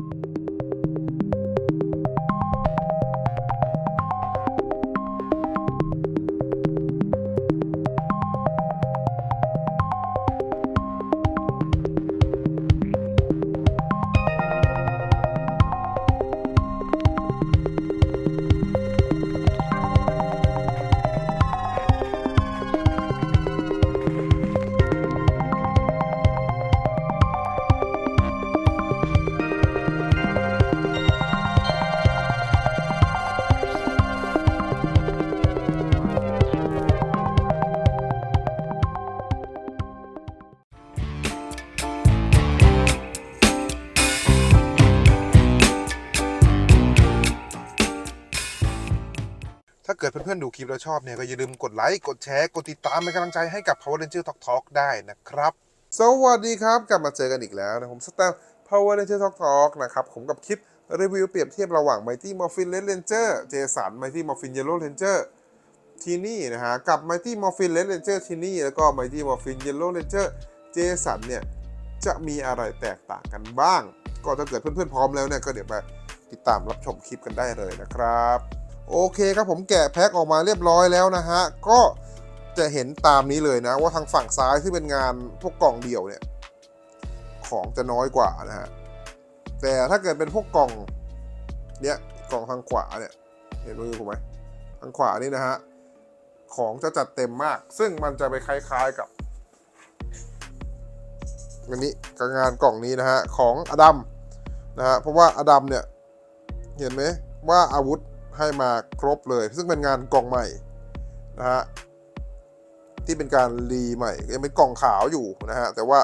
ถ้านดูคลิปแล้วชอบเนี่ยก็อย่าลืมกดไลค์ กดแชร์ กดติดตามเป็นกำลังใจให้กับ Power Ranger Talk Talk ได้นะครับ สวัสดีครับ กลับมาเจอกันอีกแล้วนะผมสแตม Power Ranger Talk Talk นะครับ ผมกับคลิปรีวิวเปรียบเทียบระหว่าง Mighty Morphin Red Ranger เจสัน Mighty Morphin Yellow Ranger ทีนี่นะฮะ กับ Mighty Morphin Red Ranger ทีนี่แล้วก็ Mighty Morphin Yellow Ranger เจสันเนี่ยจะมีอะไรแตกต่างกันบ้าง ก็ถ้าเกิดเพื่อนๆพร้อมแล้วเนี่ยก็เดี๋ยวมาติดตามรับชมคลิปกันได้เลยนะครับ โอเคครับผมแกะแพ็คออกมาเรียบร้อยแล้วนะฮะ ก็จะเห็นตามนี้เลยนะ ว่าทางฝั่งซ้ายที่เป็นงานพวกกล่องเดี่ยวเนี่ย ของจะน้อยกว่านะฮะ แต่ถ้าเกิดเป็นพวกกล่องเนี่ยกล่องทางขวาเนี่ย เห็นมือผมไหมทางขวานี่นะฮะ ของจะจัดเต็มมาก ซึ่งมันจะไปคล้าย ๆกับอันนี้กับงานกล่องนี้นะฮะ ของอดัมนะฮะเพราะว่าอดัมเนี่ย เห็นไหมว่าอาวุธ ให้มาครบเลย ซึ่งเป็นงานกล่องใหม่นะฮะที่เป็นการรีใหม่ยังเป็นกล่องขาวอยู่นะฮะแต่ว่า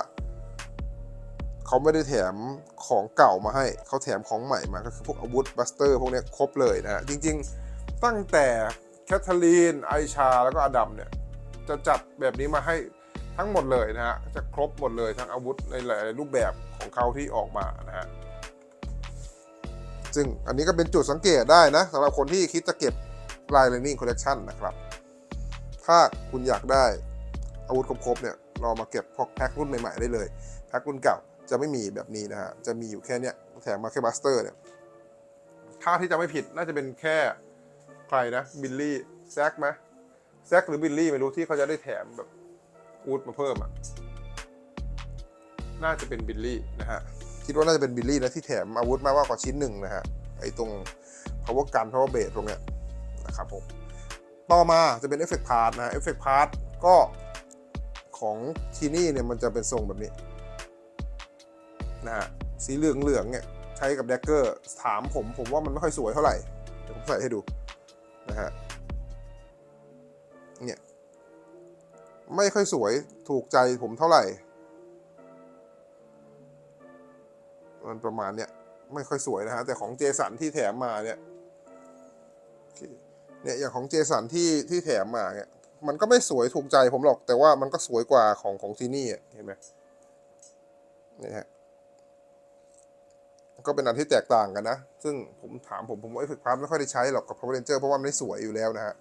เขาไม่ได้แถมของเก่ามาให้เขาแถมของใหม่มาก็คือพวกอาวุธบัสเตอร์พวกนี้ครบเลยนะฮะจริงๆตั้งแต่แคทเธอรีนไอชา แล้วก็อดัมเนี่ยจะจัดแบบนี้มาให้ทั้งหมดเลยนะฮะจะครบหมดเลยทั้งอาวุธในหลายรูปแบบของเขาที่ออกมานะฮะ ซึ่งอันนี้ก็เป็นจุดสังเกตได้นะสำหรับคนที่คิดจะเก็บ Line Learning Collection นะครับ ถ้าคุณอยากได้อาวุธครบๆเนี่ยเรามาเก็บพวกแพ็ครุ่นใหม่ๆได้เลย แพ็ครุ่นเก่าจะไม่มีแบบนี้นะฮะ จะมีอยู่แค่เนี้ยแถมมาแค่บัสเตอร์เนี่ยถ้าที่จะไม่ผิดน่าจะเป็นแค่ใครนะบิลลี่แซกไหมแซกหรือบิลลี่ไม่รู้ที่เขาจะได้แถมแบบอูดมาเพิ่มอะน่าจะเป็นบิลลี่นะฮะ คิดว่าน่าจะเป็นบิลลี่นะที่แถมอาวุธมากกว่าชิ้นหนึ่งนะฮะไอ้ตรง power gun power blade ตรงเนี้ยนะครับผมต่อมาจะเป็นเอฟเฟกต์พาร์ทนะเอฟเฟกต์พาร์ทก็ของทีนี่เนี่ยมันจะเป็นทรงแบบนี้นะฮะสีเหลืองเหลืองๆเนี่ยใช้กับแดกเกอร์ถามผมผมว่ามันไม่ค่อยสวยเท่าไหร่เดี๋ยวผมใส่ให้ดูนะฮะเนี่ยไม่ค่อยสวยถูกใจผมเท่าไหร่ มันประมาณเนี้ยไม่ค่อยสวยนะฮะ แต่ของเจสันที่แถมมาเนี่ยเนี่ยอย่างของเจสันที่ที่แถมมาเนี่ยมันก็ไม่สวยถูกใจผมหรอกแต่ว่ามันก็สวยกว่าของของที่นี่เห็นไหมนี่ฮะก็เป็นอันที่แตกต่างกันนะ ซึ่งผมถามผมผมว่าไอ้ฝึกพาร์ทไม่ค่อยได้ใช้หรอกกับ Power Ranger เพราะว่ามันไม่สวยอยู่แล้วนะฮะ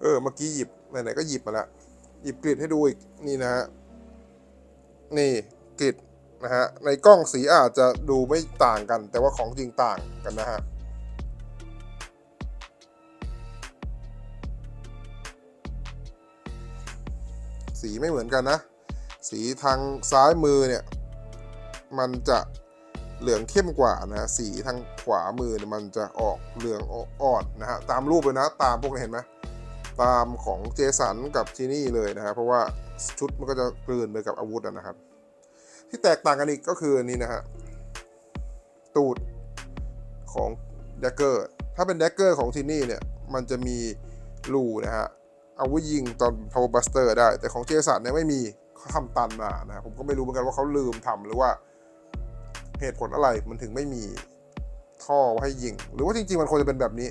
เออเมื่อกี้หยิบไหนๆก็หยิบมาละหยิบกริดให้ดูอีกนี่นะฮะนี่กริด นะฮะ ในกล้องสีอาจจะดูไม่ต่างกัน แต่ว่าของจริงต่างกันนะฮะสีไม่เหมือนกันนะ สีทางซ้ายมือเนี่ย มันจะเหลืองเข้มกว่านะ สีทางขวามือเนี่ยมันจะออกเหลืองอ่อนนะฮะ ตามรูปเลยนะ ตามพวกนี้เห็นไหมตามของเจสันกับทีนี่เลยนะครับเพราะว่าชุดมันก็จะกลืนไปกับอาวุธนะครับ ที่แตกต่างกันอีกก็คือนี่นะฮะตูดของแดกเกอร์ถ้าเป็นแดกเกอร์ของทีนี่เนี่ย มันจะมีรูนะฮะเอาไว้ยิงตอน power buster ได้ แต่ของเจสันเนี่ยไม่มีเขาทำตันมานะผมก็ไม่รู้เหมือนกันว่าเขาลืมทำหรือว่าเหตุผลอะไรมันถึงไม่มีท่อไว้ให้ยิง หรือว่าจริง ๆ มันควรจะเป็นแบบนี้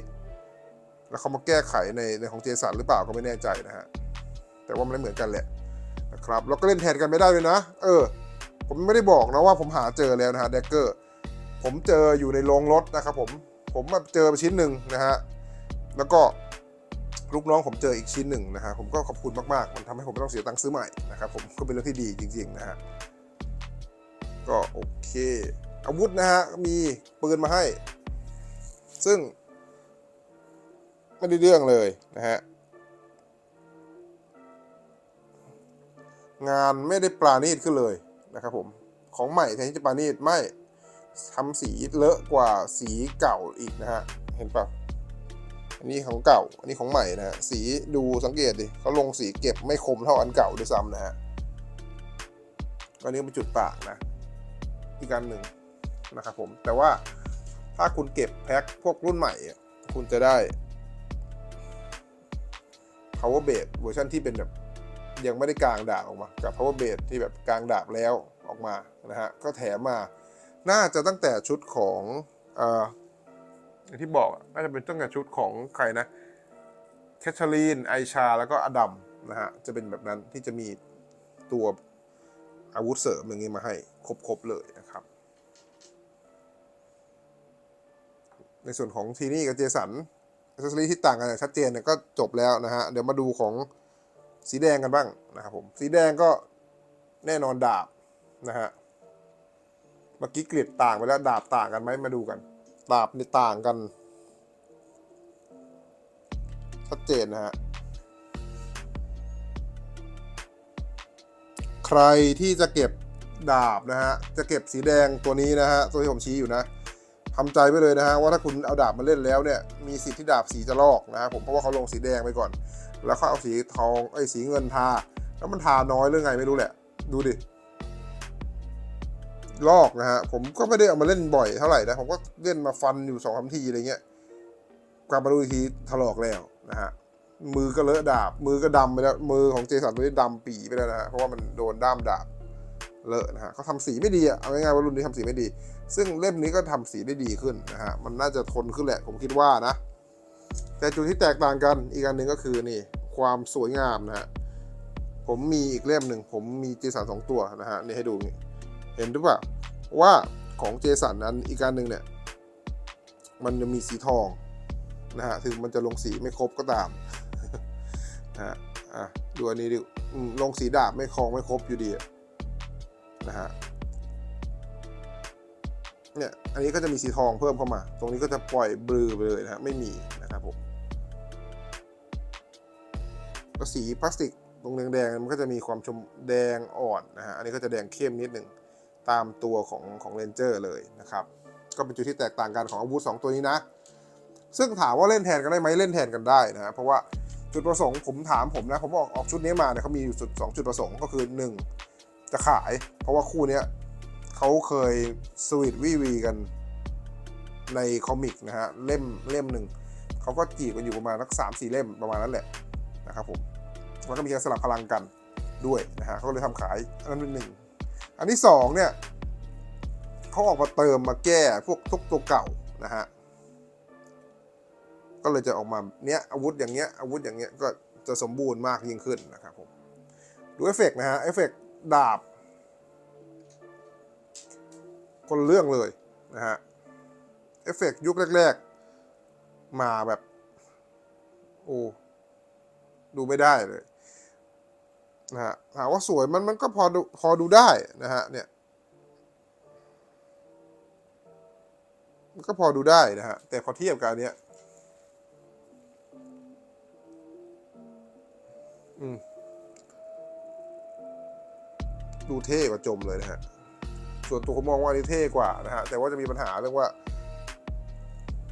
แล้วเขามาแก้ไขในในของเจสันหรือเปล่าก็ไม่แน่ใจนะฮะแต่ว่ามันไม่เหมือนกันแหละนะครับแล้วก็เล่นแทนกันไม่ได้เลยนะ เออ ผมไม่ได้บอกนะว่าผมหาเจอแล้วนะฮะแดกเกอร์ผมเจออยู่ในโรงรถนะครับผมผมมาเจอไปชิ้นหนึ่งนะฮะแล้วก็ลูกน้องผมเจออีกชิ้นหนึ่งนะฮะผมก็ขอบคุณมากๆ มันทำให้ผมไม่ต้องเสียตังค์ซื้อใหม่นะครับผมก็เป็นเรื่องที่ดีจริงๆนะฮะก็โอเค อาวุธนะฮะมีปืนมาให้ ซึ่งไม่ได้เรื่องเลยนะฮะงานไม่ได้ปราณีตขึ้นเลย นะครับผมของใหม่แทนที่จะปาณีตไม่ทำสีเลอะกว่าสีเก่าอีกนะฮะเห็นปะอันนี้ของเก่า อันนี้ของใหม่นะฮะสีดูสังเกตดิเขาลงสีเก็บไม่คมเท่าอันเก่าด้วยซ้ำนะฮะอันนี้เป็นจุดต่างนะอีกการหนึ่งนะครับผมแต่ว่าถ้าคุณเก็บแพ็คพวกรุ่นใหม่ คุณจะได้ power base เวอร์ชันที่เป็นแบบ ยังไม่ได้กลางดาบออกมา กับ power base ที่แบบกลางดาบแล้วออกมานะฮะก็แถมมา น่าจะตั้งแต่ชุดของเอ่ออย่างที่บอกน่าจะเป็นตั้งแต่ชุดของใครนะแคทเธอรีนไอชา แล้วก็อดัมนะฮะจะเป็นแบบนั้นที่จะมีตัวอาวุธเสริมอย่างนี้มาให้ครบๆเลยนะครับ ในส่วนของทีนี่กับเจสันอ c เซสซอรี่ที่ต่างกันอย่างชัดเจนเนี่ยก็จบแล้วนะฮะ เดี๋ยวมาดูของ สีแดงกันบ้างนะครับผมสีแดงก็แน่นอนดาบนะฮะเมื่อกี้กริดต่างไปแล้วดาบต่างกันไหมมาดูกัน ดาบในต่างกันชัดเจนนะฮะใครที่จะเก็บดาบนะฮะจะเก็บสีแดงตัวนี้นะฮะตัวที่ผมชี้อยู่นะทำใจไว้เลยนะฮะว่าถ้าคุณเอาดาบมาเล่นแล้วเนี่ยมีสิทธิ์ที่ดาบสีจะลอกนะฮะผมเพราะว่าเขาลงสีแดงไปก่อน แล้วเขาเอาสีทองไอ้สีเงินทา แล้วมันทาน้อยเรื่องไงไม่รู้แหละ ดูดิ ลอกนะฮะ ผมก็ไม่ได้เอามาเล่นบ่อยเท่าไหร่นะ ผมก็เล่นมาฟันอยู่สองสามทีอะไรเงี้ย กลับมาดูอีกทีถลอกแล้วนะฮะ มือก็เลอะดาบ มือก็ดำไปแล้ว มือของเจสันตัวนี้ดำปีไปแล้วนะฮะ เพราะว่ามันโดนด้ามดาบเลอะนะฮะเขาทำสีไม่ดีอะเอาง่ายๆว่ารุ่นนี้ทำสีไม่ดี ซึ่งเล่มนี้ก็ทำสีได้ดีขึ้นนะฮะ มันน่าจะทนขึ้นแหละ ผมคิดว่านะ แต่จุดที่แตกต่างกันอีกอันหนึ่งก็คือนี่ความสวยงามนะฮะผมมีอีกเล่มหนึ่งผมมีเจสันสองตัวนะฮะนี่ให้ดูนี่เห็นหรือเปล่าว่าของเจสันนั้นอีกการหนึ่งเนี่ย มันจะมีสีทองนะฮะถึงมันจะลงสีไม่ครบก็ตามนะฮะอะดูอันนี้ดิลงสีดาบไม่คลองไม่ครบอยู่ดีนะฮะเนี่ยอันนี้ก็จะมีสีทองเพิ่มเข้ามา ตรงนี้ก็จะปล่อยบลือไปเลยนะฮะไม่มี ก็สีพลาสติกตรงแดงๆมันก็จะมีความชมแดงอ่อนนะฮะอันนี้ก็จะแดงเข้มนิดหนึ่งตามตัวของของเรนเจอร์เลยนะครับก็เป็นจุดที่แตกต่างกันของอาวุธ2ตัวนี้นะ ซึ่งถามว่าเล่นแทนกันได้ไหมเล่นแทนกันได้นะฮะเพราะว่าจุดประสงค์ผมถามผมนะผมออกออกชุดนี้มาเนี่ยเขามีอยู่จุดสองจุดประสงค์ก็คือ 1 จะขาย เพราะว่าคู่นี้เขาเคยสวีทวีวีกันในคอมิกนะฮะเล่มเล่มหนึ่งเขาก็จีบกันอยู่ประมาณสักสามสี่เล่มประมาณนั้นแหละ นะครับผมแล้วก็มีการสลับพลังกันด้วยนะฮะเขาเลยทำขายอันนั้นเป็นหนึ่งอันที่สองเนี่ยเขาออกมาเติมมาแก้พวกทุกตัวเก่านะฮะก็เลยจะออกมาเนี้ยอาวุธอย่างเงี้ยอาวุธอย่างเงี้ยก็จะสมบูรณ์มากยิ่งขึ้นนะครับผมดูเอฟเฟกต์นะฮะเอฟเฟกต์ดาบ คนเรื่องเลยนะฮะเอฟเฟกต์ยุคแรก ๆ มาแบบ โอ้ ดูไม่ได้เลยนะฮะถามว่าสวยมันมันก็พอดูพอดูได้นะฮะเนี่ยมันก็พอดูได้นะฮะแต่พอเทียบกับอันเนี้ยอืมดูเท่กว่าจมเลยนะฮะส่วนตัวผมมองว่านนี้เท่กว่านะฮะแต่ว่าจะมีปัญหาเรื่องว่า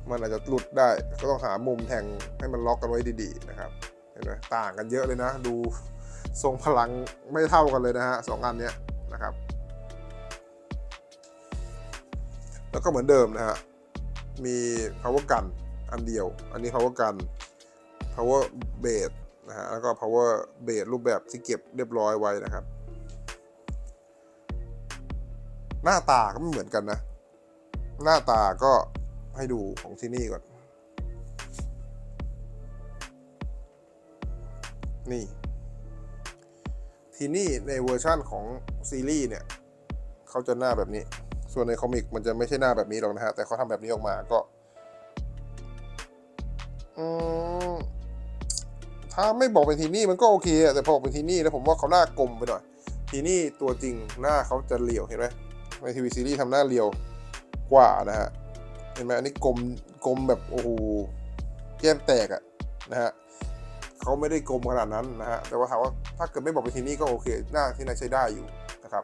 มันอาจจะหลุดได้ ก็ต้องหามุมแทงให้มันล็อกกันไว้ดีๆนะครับ เห็นไหมต่างกันเยอะเลยนะ ดูทรงพลังไม่เท่ากันเลยนะฮะสองอันนี้นะครับ แล้วก็เหมือนเดิมนะฮะ มี power gun อันเดียว อันนี้ power gun power base นะฮะ แล้วก็ power base รูปแบบที่เก็บเรียบร้อยไว้นะครับ หน้าตาก็ไม่เหมือนกันนะ หน้าตาก็ให้ดูของที่นี่ก่อน นี่ ทีนี่ในเวอร์ชั่นของซีรีส์เนี่ยเขาจะหน้าแบบนี้ ส่วนในคอมิกมันจะไม่ใช่หน้าแบบนี้หรอกนะฮะ แต่เขาทำแบบนี้ออกมาก็ถ้าไม่บอกเป็นทีนี่มันก็โอเคแต่พอบอกเป็นทีนี่แล้วผมว่าเขาหน้ากลมไปหน่อย ทีนี่ตัวจริงหน้าเขาจะเหลียวเห็นไหมในทีวีซีรีส์ทำหน้าเรียวกว่านะฮะ เห็นไหมอันนี้กลมกลมแบบโอ้โหแก้มแตกอะนะฮะ เขาไม่ได้กลมขนาดนั้นนะฮะแต่ว่าถามว่าถ้าเกิดไม่บอกไปทีนี่ก็โอเคหน้าที่น่าใช้ได้อยู่นะครับ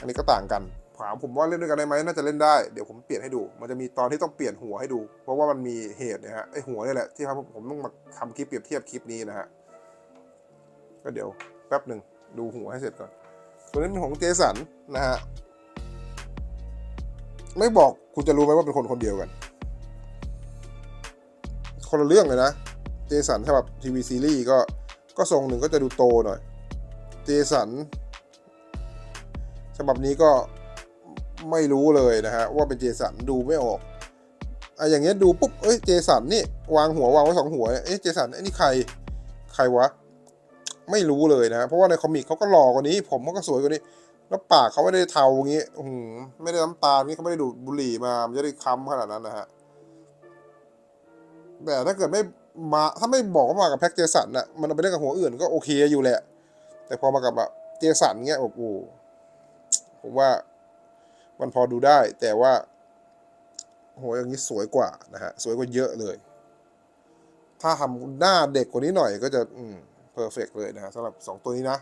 อันนี้ก็ต่างกันถามผมว่าเล่นด้วยกันได้ไหมน่าจะเล่นได้เดี๋ยวผมเปลี่ยนให้ดู มันจะมีตอนที่ต้องเปลี่ยนหัวให้ดู เพราะว่ามันมีเหตุนะฮะไอหัวนี่แหละที่ครับผมต้องมาทำคลิปเปรียบเทียบคลิปนี้นะฮะก็เดี๋ยวแป๊บหนึ่งดูหัวให้เสร็จก่อนตัวนี้เป็นของเจสันนะฮะไม่บอกคุณจะรู้ไหมว่าเป็นคนคนเดียวกัน คนละเรื่องเลยนะ เจสันฉบับทีวีซีรีส์ก็ก็ทรงหนึ่งก็จะดูโตหน่อย เจสันฉบับนี้ก็ไม่รู้เลยนะฮะว่าเป็นเจสันดูไม่ออกอะอย่างเงี้ยดูปุ๊บเอ้ยเจสันนี่วางหัววางไว้สองหัวเอ้ยเจสันไอ้นี่ใครใครวะ ไม่รู้เลยนะ เพราะว่าในคอมิกเขาก็หล่อกว่านี้ ผมก็สวยกว่านี้ แล้วปากเขาไม่ได้เทาอย่างงี้อืมไม่ได้น้ำตาลนี่เขาไม่ได้ดูดบุหรี่มามันจะได้ค้ำขนาดนั้นนะฮะแต่ถ้าเกิดไม่ มาถ้าไม่บอกว่ามากับแพ็กเจสันน่ะมันเอาไปเล่นกับหัวอื่นก็โอเคอยู่แหละ แต่พอมากับแบบเจสันเงี้ยโอ้โหผมว่ามันพอดูได้ แต่ว่าหัวอย่างนี้สวยกว่านะฮะสวยกว่าเยอะเลย ถ้าทำหน้าเด็กกว่านี้หน่อยก็จะอืมเพอร์เฟกเลยนะฮะสำหรับสองตัวนี้นะ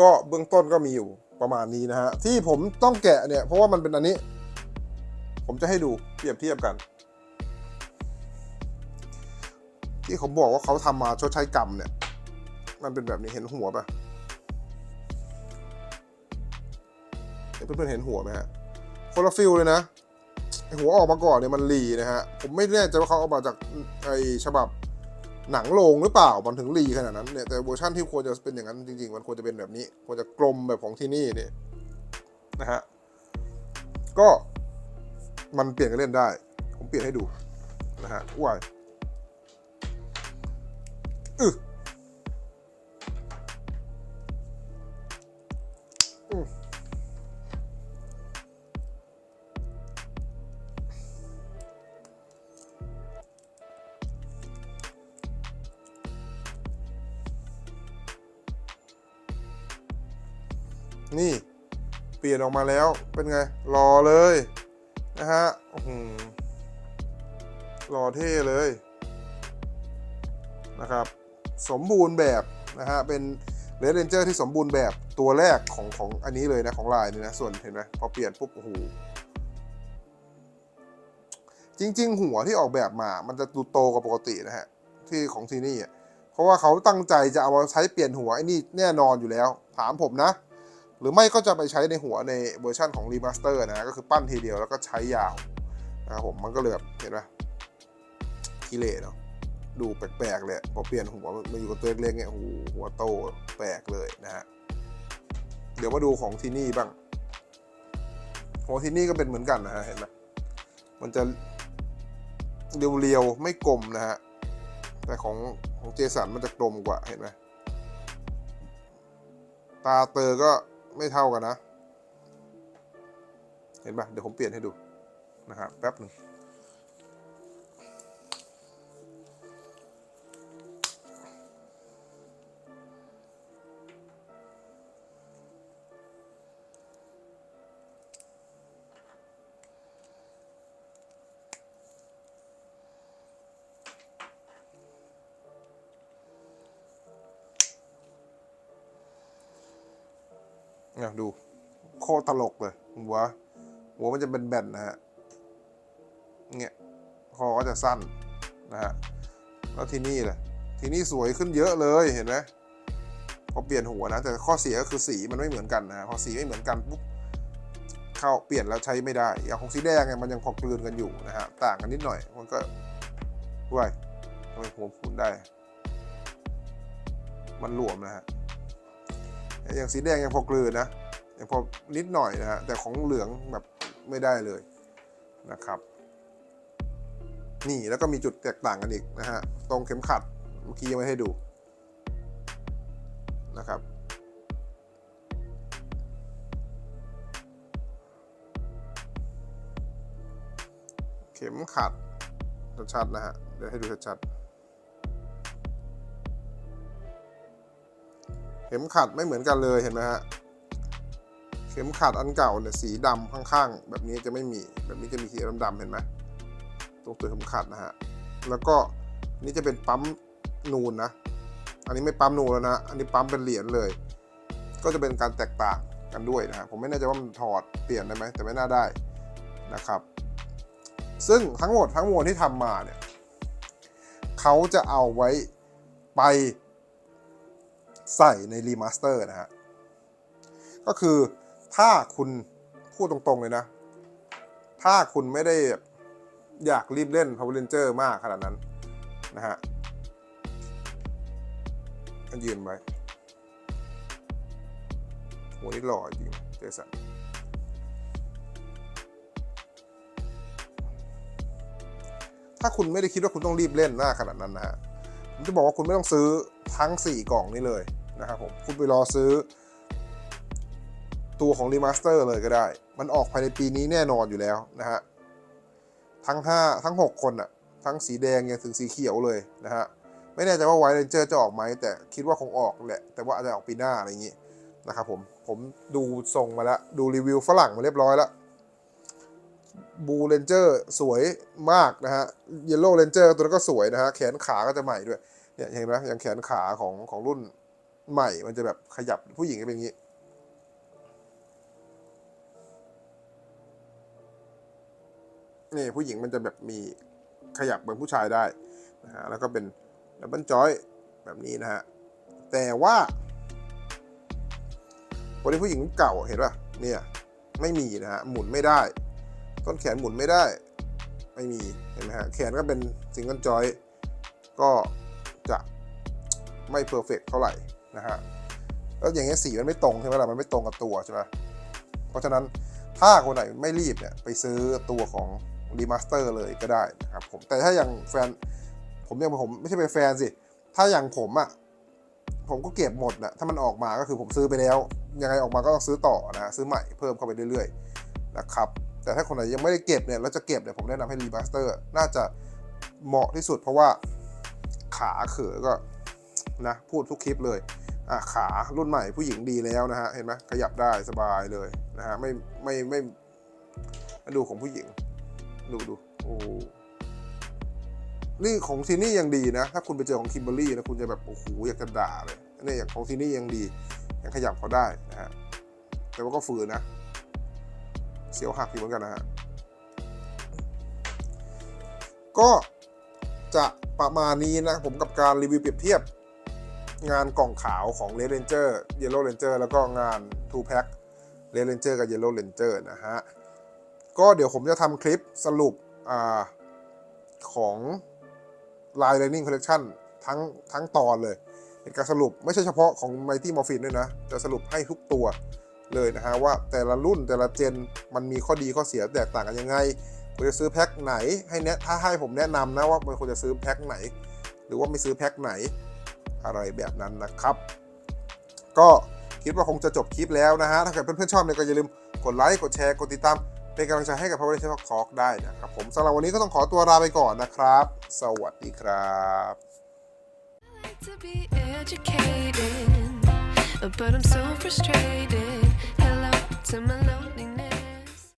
ก็เบื้องต้นก็มีอยู่ประมาณนี้นะฮะ ที่ผมต้องแกะเนี่ย เพราะว่ามันเป็นอันนี้ ผมจะให้ดูเปรียบเทียบกัน ที่ผมบอกว่าเขาทำมาชดใช้กรรมเนี่ย มันเป็นแบบนี้เห็นหัวปะเพื่อนๆเห็นหัวไหมฮะคนละฟิลเลยนะไอหัวออกมาก่อนเนี่ยมันรีนะฮะ ผมไม่แน่ใจว่าเขาเอามาจากไอฉบับหนังโรงหรือเปล่า มันถึงรีขนาดนั้นเนี่ยแต่เวอร์ชันที่ควรจะเป็นอย่างนั้นจริงๆ มันควรจะเป็นแบบนี้ ควรจะกลมแบบของที่นี่เนี่ยนะฮะ ก็ มันเปลี่ยนกันเล่นได้ ผมเปลี่ยนให้ดูนะฮะว้ายอึอืมนี่ เปลี่ยนออกมาแล้วเป็นไง รอเลย นะฮะโหือรอเท่เลยนะครับ สมบูรณ์แบบนะฮะ เป็นเรดเรนเจอร์ที่สมบูรณ์แบบตัวแรกของของอันนี้เลยนะของลายนี่นะ ส่วนเห็นไหมพอเปลี่ยนปุ๊บโอ้โหจริง ๆ หัวที่ออกแบบมา มันจะดูโตกว่าปกตินะฮะ ที่ของที่นี่อะเพราะว่าเขาตั้งใจจะเอามาใช้เปลี่ยนหัวไอ้นี่แน่นอนอยู่แล้ว ถามผมนะ หรือไม่ก็จะไปใช้ในหัวในเวอร์ชันของรีมาสเตอร์นะ ก็คือปั้นทีเดียวแล้วก็ใช้ยาวนะครับผมมันก็เลยแบบเห็นไหมกิเลสเนาะดูแปลกๆเลยพอเปลี่ยนหัวมาอยู่กับตัวเล็กๆเนี่ยโอ้โหหัวโตแปลกเลยนะฮะเดี๋ยวมาดูของที่นี่บ้างของที่นี่ก็เป็นเหมือนกันนะฮะเห็นไหมมันจะเรียวๆไม่กลมนะฮะแต่ของของเจสันมันจะกลมกว่าเห็นไหมตาเตอก็ ไม่เท่ากันนะ เห็นปะเดี๋ยวผมเปลี่ยนให้ดูนะครับแป๊บหนึ่ง ตลกเลยหัวหัวมันจะเป็นแบนๆนะฮะเนี่ยคอก็จะสั้นนะฮะแล้วที่นี่แหละที่นี่สวยขึ้นเยอะเลยเห็นไหมพอเปลี่ยนหัวนะ แต่ข้อเสียก็คือสีมันไม่เหมือนกันนะฮะพอสีไม่เหมือนกันปุ๊บเข้าเปลี่ยนแล้วใช้ไม่ได้ อย่างของสีแดงเนี่ยมันยังพอกลืนกันอยู่นะฮะต่างกันนิดหน่อยมันก็ด้วยทำไมหัวพูนได้ มันหลวมนะฮะอย่างสีแดงยังพอกลืนนะ ยังพอนิดหน่อยนะฮะแต่ของเหลืองแบบไม่ได้เลยนะครับ นี่แล้วก็มีจุดแตกต่างกันอีกนะฮะตรงเข็มขัดเมื่อกี้ยังไม่ให้ดูนะครับเข็มขัดชัดๆนะฮะเดี๋ยวให้ดูชัดๆเข็มขัดไม่เหมือนกันเลยเห็นไหมฮะ เข็มขัดอันเก่าเนี่ยสีดำข้างๆ แบบนี้จะไม่มีแบบนี้จะมีสีดำๆเห็นไหมตรงตัวเข็มขัดนะฮะแล้วก็นี่จะเป็นปั๊มนูนนะ อันนี้ไม่ปั๊มนูนแล้วนะอันนี้ปั๊มเป็นเหรียญเลย ก็จะเป็นการแตกต่างกันด้วยนะฮะผมไม่แน่ใจว่ามันถอดเปลี่ยนได้ไหมแต่ไม่น่าได้นะครับ ซึ่งทั้งหมดทั้งมวลที่ทำมาเนี่ยเขาจะเอาไว้ไปใส่ในรีมาสเตอร์นะฮะก็คือ ถ้าคุณพูดตรงๆเลยนะ ถ้าคุณไม่ได้อยากรีบเล่น Power Ranger มากขนาดนั้นนะฮะยืนไว้โหนี่หล่อจริงเจสันถ้าคุณไม่ได้คิดว่าคุณต้องรีบเล่นหน้าขนาดนั้นนะฮะผมจะบอกว่าคุณไม่ต้องซื้อทั้ง 4 กล่องนี้เลยนะครับผม คุณไปรอซื้อ ตัวของรีมาสเตอร์เลยก็ได้ มันออกภายในปีนี้แน่นอนอยู่แล้วนะฮะ ทั้ง 5 ทั้ง 6 คนอะทั้งสีแดงยังถึงสีเขียวเลยนะฮะ ไม่แน่ใจว่าไวเรนเจอร์จะออกไหม แต่คิดว่าคงออกแหละ แต่ว่าอาจจะออกปีหน้าอะไรอย่างนี้นะครับผม ผมดูส่งมาแล้ว ดูรีวิวฝรั่งมาเรียบร้อยแล้วบูเรนเจอร์สวยมากนะฮะเยลโล่เรนเจอร์ตัวนั้นก็สวยนะฮะ แขนขาก็จะใหม่ด้วย เนี่ยเห็นไหมอย่างแขนขาของของรุ่นใหม่ มันจะแบบขยับผู้หญิงก็เป็นอย่างนี้ นี่ผู้หญิงมันจะแบบมีขยับเหมือนผู้ชายได้นะฮะแล้วก็เป็นดับเบิลจอยแบบนี้นะฮะ แต่ว่าวันนี้ผู้หญิงเก่าเห็นป่ะเนี่ยไม่มีนะฮะหมุนไม่ได้ ต้นแขนหมุนไม่ได้ไม่มีเห็นไหมฮะแขนก็เป็นซิงเกิลจอยก็จะไม่เพอร์เฟกเท่าไหร่นะฮะแล้วอย่างเงี้ยสีมันไม่ตรงใช่ไหมล่ะมันไม่ตรงกับตัวใช่ไหมเพราะฉะนั้นถ้าคนไหนไม่รีบเนี่ยไปซื้อตัวของ รีมาสเตอร์เลยก็ได้นะครับผมแต่ถ้าอย่างแฟนผมยังผมไม่ใช่เป็นแฟนสิ ถ้าอย่างผมอะ่ะผมก็เก็บหมดนะถ้ามันออกมาก็คือผมซื้อไปแล้ว ยังไงออกมาก็ต้องซื้อต่อนะซื้อใหม่เพิ่มเข้าไปเรื่อยๆนะครับแต่ถ้าคนไหนยังไม่ได้เก็บเนี่ยแล้วจะเก็บเนี่ยผมแนะนำให้รีมาสเตอร์น่าจะเหมาะที่สุด เพราะว่าขาเขอก็นะพูดทุกคลิปเลยอะขารุ่นใหม่ผู้หญิงดีแล้วนะฮะเห็นไหมขยับได้สบายเลยนะฮะไม่ไม่ไม่มาดูของผู้หญิง ดูดูโอ้นี่ของซีนี่ยังดีนะ ถ้าคุณไปเจอของคิมเบอรี่นะคุณจะแบบโอ้โหอยากจะด่าเลยนี่อย่างของซีนี่ยังดียังขยับเขาได้นะฮะแต่ว่าก็ฝืนนะ เสียวหักอยู่เหมือนกันนะฮะก็จะประมาณนี้นะผมกับการรีวิวเปรียบเทียบ งานกล่องขาวของ Red Ranger Yellow Ranger แล้วก็งาน2 Pack Red Ranger กับ Yellow Ranger นะฮะ ก็เดี๋ยวผมจะทำคลิปสรุปอของ Line Lightning Collection ทั้งทั้งตอนเลย เป็นการสรุปไม่ใช่เฉพาะของ Mighty Morphin ด้วยนะ จะสรุปให้ทุกตัวเลยนะฮะว่าแต่ละรุ่นแต่ละเจนมันมีข้อดีข้อเสียแตกต่างกันยังไงควรจะซื้อแพ็คไหนให้แนะถ้าให้ผมแนะนำนะว่ามันควรจะซื้อแพ็คไหน หรือว่าไม่ซื้อแพ็คไหนอะไรแบบนั้นนะครับ ก็คิดว่าคงจะจบคลิปแล้วนะฮะถ้าเกิดเพื่อนๆชอบเนี่ยก็อย่าลืมกดไลค์กดแชร์กดติดตาม เป็นกำลังใจให้กับ Power Ranger Talk ได้นะครับผมสำหรับวันนี้ก็ต้องขอตัวลาไปก่อนนะครับ สวัสดีครับ